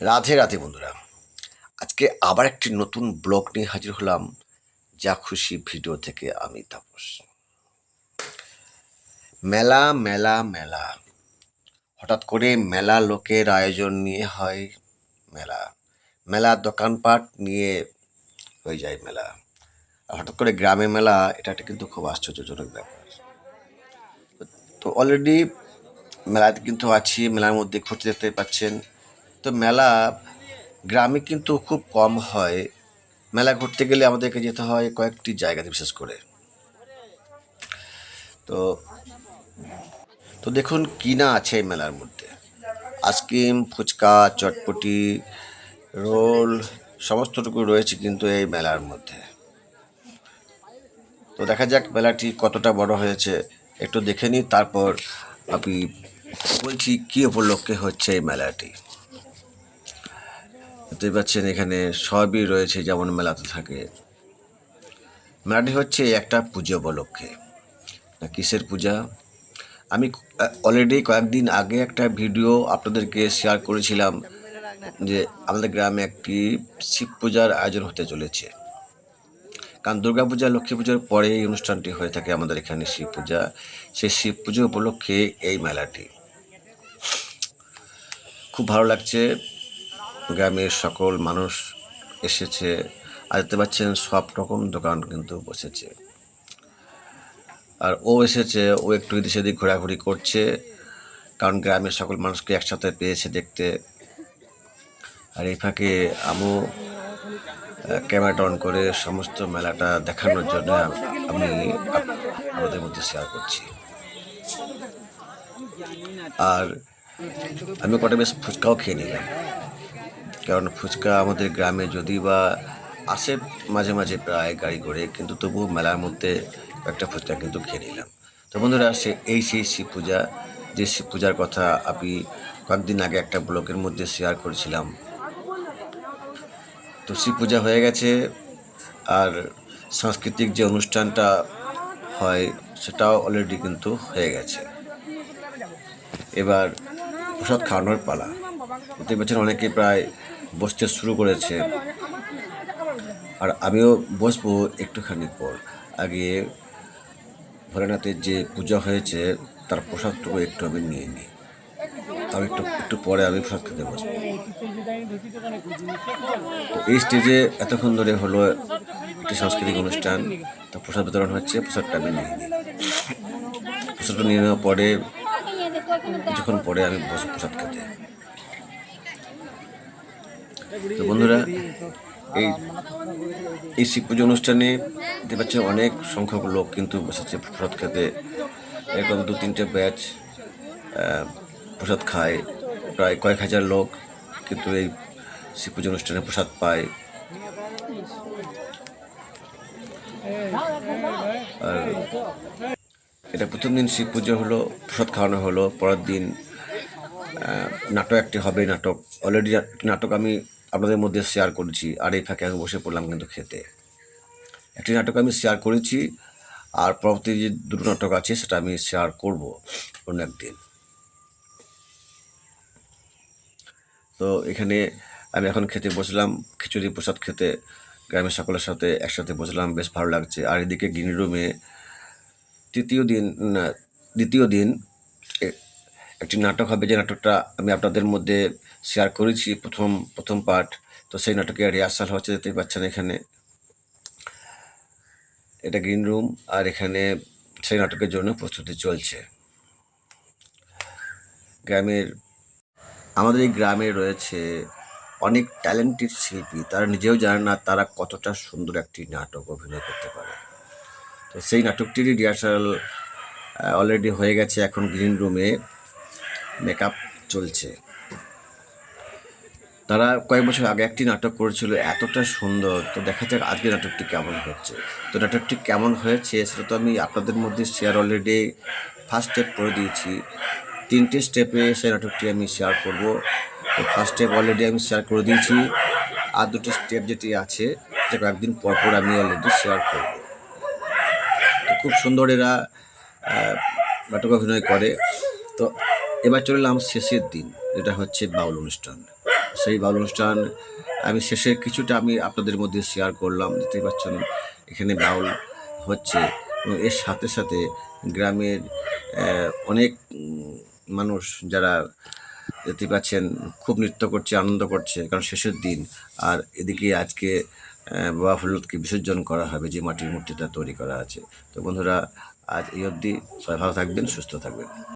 রাধে রাধে বন্ধুরা। আজকে আবার একটি নতুন ব্লগ নিয়ে হাজির হলাম যা খুশি ভিডিও থেকে আমি তাপস। মেলা মেলা মেলা। হঠাৎ করে মেলা লোকের আয়োজন নিয়ে হয় মেলা। মেলা দোকানপাট নিয়ে হয়ে যায় মেলা। হঠাৎ করে গ্রামে মেলা, এটা একটা কিন্তু খুব আশ্চর্যজনক ব্যাপার। তো অলরেডি মেলাতে কিন্তু আছি, মেলার মধ্যে ঘুরতে দেখতে পাচ্ছেন। তো মেলা গ্রামে কিন্তু খুব কম হয়। মেলা ঘুরতে গেলে আমাদেরকে যেতে হয় কয়েকটি জায়গাতে বিশেষ করে। তো তো দেখুন কি না আছে এই মেলার মধ্যে। Ice cream phuchka, chotpoti, roll, সমস্তটুকু রয়েছে কিন্তু এই মেলার মধ্যে। তো দেখা যাক মেলাটি কতটা বড় হয়েছে। একটু দেখে নিই, তারপর আমি বলছি কী উপলক্ষে হচ্ছে এই মেলাটি। দেখতে পাচ্ছেন এখানে সবই রয়েছে, যেমন মেলাতে থাকে। মেলাটি হচ্ছে একটা পুজো উপলক্ষে। না কিসের পূজা? আমি অলরেডি কয়েকদিন আগে একটা ভিডিও আপনাদেরকে শেয়ার করেছিলাম যে আমাদের গ্রামে একটি শিব পূজার আয়োজন হতে চলেছে। কারণ দুর্গা পূজা, লক্ষ্মী পূজার পরে এই অনুষ্ঠানটি হয়ে থাকে আমাদের এখানে শিব পূজা। সেই শিব পুজো উপলক্ষে এই মেলাটি। খুব ভালো লাগছে। গ্রামের সকল মানুষ এসেছে। আর দেখতে পাচ্ছেন সব রকম দোকান কিন্তু বসেছে। আর ও এসেছে, ও একটু এদিক সেদিক ঘোরাঘুরি করছে। কারণ গ্রামের সকল মানুষকে একসাথে পেয়েছে দেখতে। আর এই ফাঁকে আমও ক্যামেরাটা অন করে সমস্ত মেলাটা দেখানোর জন্য আমি আমাদের মধ্যে শেয়ার করছি। আর আমি কটা বেশ ফুচকাও খেয়ে নিলাম। কারণ ফুচকা আমাদের গ্রামে যদি বা আসে মাঝে মাঝে প্রায় গাড়ি করে, কিন্তু তবুও মেলার মধ্যে একটা ফুচকা কিন্তু খেয়ে নিলাম। তো বন্ধুরা, সে এই সেই শিব পূজা, যে শিব পূজার কথা আমি কয়েকদিন আগে একটা ব্লগের মধ্যে শেয়ার করেছিলাম। তো শিব পূজা হয়ে গেছে, আর সাংস্কৃতিক যে অনুষ্ঠানটা হয়, সেটাও অলরেডি কিন্তু হয়ে গেছে। এবার প্রসাদ খাওয়ানোর পালা। দেখতে পাচ্ছেন অনেকে প্রায় বসতে শুরু করেছে। আর আমিও বসবো একটুখানি পর। আগে ভোলেনাথের যে পূজা হয়েছে, তার প্রসাদটুকু একটু আমি নিয়ে নিই। আমি একটু একটু পরে আমি প্রসাদ খেতে বসবো। তো এই স্টেজে এতক্ষণ ধরে হলো একটি সাংস্কৃতিক অনুষ্ঠান। তো প্রসাদ বিতরণ হচ্ছে, প্রসাদটা আমি নিয়ে নিই। প্রসাদটা নিয়ে নেওয়ার পরে, কিছুক্ষণ পরে আমি বসে প্রসাদ খেতে। তো বন্ধুরা, এই এই শিব পুজো অনুষ্ঠানে দেখতে পাচ্ছেন অনেক সংখ্যক লোক কিন্তু বসেছে প্রসাদ খেতে। এরকম দু তিনটে ব্যাচ প্রসাদ খায়। প্রায় কয়েক হাজার লোক কিন্তু এই শিব পুজো অনুষ্ঠানে প্রসাদ পায়। আর এটা প্রথম দিন শিব পুজো হলো, প্রসাদ খাওয়ানো হলো। পরের দিন নাটক একটি হবে, নাটক। অলরেডি নাটক আমি আপনাদের মধ্যে শেয়ার করেছি। আর এই ফাঁকে আমি বসে পড়লাম কিন্তু খেতে। একটি নাটক আমি শেয়ার করেছি, আর পরবর্তী যে দুটো নাটক আছে সেটা আমি শেয়ার করব অন্য একদিন। তো এখানে আমি এখন খেতে বসলাম, খিচুড়ি প্রসাদ খেতে, গ্রামের সকলের সাথে একসাথে বসলাম, বেশ ভালো লাগছে। আর এদিকে গ্রিন রুমে তৃতীয় দিন দ্বিতীয় দিন একটি নাটক হবে যে নাটকটা আমি আপনাদের মধ্যে শেয়ার করেছি, প্রথম প্রথম পার্ট তো সেই নাটকে রিহার্সাল হচ্ছে, দেখতেই পাচ্ছেন এখানে। এটা গ্রিন রুম আর এখানে সেই নাটকের জন্য প্রস্তুতি চলছে। গ্রামের, আমাদের এই গ্রামে রয়েছে অনেক ট্যালেন্টেড শিল্পী। তারা নিজেও জানে না তারা কতটা সুন্দর একটি নাটক অভিনয় করতে পারে। তো সেই নাটকটিরই রিহার্সাল অলরেডি হয়ে গেছে এখন গ্রিন রুমে মেকআপ চলছে। তারা কয়েক বছর আগে একটি নাটক করেছিল, এতটা সুন্দর। তো দেখা যাক আজকে নাটকটি কেমন হচ্ছে। তো নাটকটি কেমন হয়েছে সেটা তো আমি আপনাদের মধ্যে শেয়ার অলরেডি ফার্স্ট স্টেপ করে দিয়েছি। তিনটে স্টেপে সেই নাটকটি আমি শেয়ার করব। তো ফার্স্ট স্টেপ অলরেডি আমি শেয়ার করে দিয়েছি। আর দুটো স্টেপ যেটি আছে, সেটা কয়েকদিন পর পর আমি অলরেডি শেয়ার করব। তো খুব সুন্দর এরা নাটক অভিনয় করে। তো এবার চললাম শেষের দিন, যেটা হচ্ছে বাউল অনুষ্ঠান। সেই বাউল অনুষ্ঠান, আমি শেষে কিছুটা আমি আপনাদের মধ্যে শেয়ার করলাম, দেখতেই পাচ্ছেন এখানে বাউল হচ্ছে এবং এর সাথে সাথে গ্রামের অনেক মানুষ যারা দেখতে পাচ্ছেন খুব নৃত্য করছে, আনন্দ করছে, কারণ শেষের দিন। আর এদিকে আজকে বাবা ফরিদকে বিসর্জন করা হবে, যে মাটির মূর্তিটা তৈরি করা আছে। তো বন্ধুরা, আজ এই অবধি, সবাই ভালো থাকবেন, সুস্থ থাকবেন।